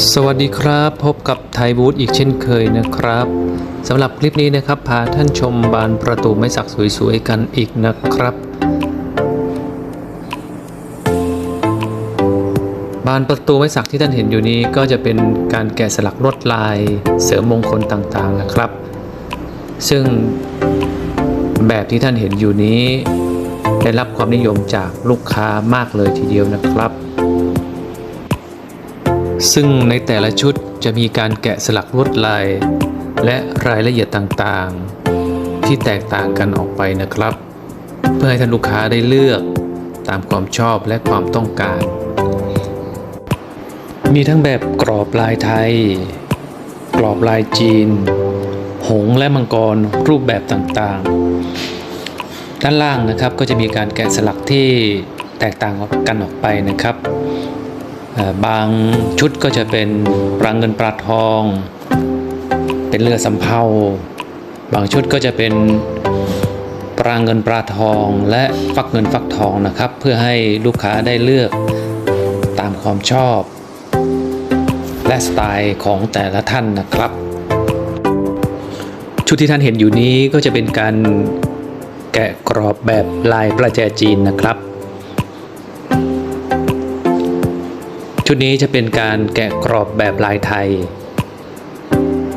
สวัสดีครับ พบกับไทยบูธอีกเช่นเคยนะครับสำหรับคลิปนี้นะครับ พาท่านชมบานประตูไม้สักสวยๆกันอีกนะครับ บานประตูไม้สักที่ท่านเห็นอยู่นี้ก็จะเป็นการแกะสลักลวดลายเสริมมงคลต่างๆนะครับ ซึ่งแบบที่ท่านเห็นอยู่นี้ ได้รับความนิยมจากลูกค้ามากเลยทีเดียวนะครับ ซึ่งในแต่ละชุดจะมีการแกะสลักลวดลาย และรายละเอียดต่างๆ ที่แตกต่างกันออกไปนะครับ เพื่อให้ท่านลูกค้าได้เลือกตามความชอบและความต้องการ มีทั้งแบบกรอบลายไทย กรอบลายจีน หงและมังกรรูปแบบต่างๆ ด้านล่างนะครับก็จะมีการแกะสลักที่แตกต่างกันออกไปนะครับ บางชุดก็จะเป็นปราเงินปลาทอง เป็นเรือสำเภา บางชุดก็จะเป็นปราเงินปลาทองและฟักเงินฟักทองนะครับ เพื่อให้ลูกค้าได้เลือกตามความชอบ และสไตล์ของแต่ละท่านนะครับ ชุดที่ท่านเห็นอยู่นี้ก็จะเป็นการแกะกรอบแบบลายประแจจีนนะครับ ชุดนี้จะเป็นการแกะกรอบแบบลายไทย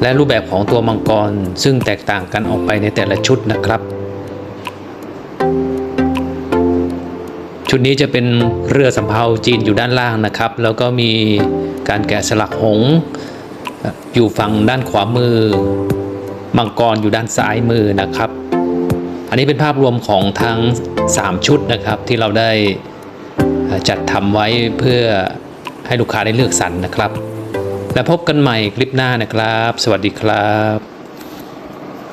และรูปแบบของตัวมังกรซึ่งแตกต่างกันออกไปในแต่ละชุดนะครับ ชุดนี้จะเป็นเรือสำเภาจีนอยู่ด้านล่างนะครับ แล้วก็มีการแกะสลักหงอยู่ฝั่งด้านขวามือ มังกรอยู่ด้านซ้ายมือนะครับ อันนี้เป็นภาพรวมของทั้ง 3 ชุดนะครับที่เราได้จัดทำไว้เพื่อ ให้ลูกค้าได้เลือกสรรนะครับ และพบกันใหม่คลิปหน้านะครับ สวัสดีครับ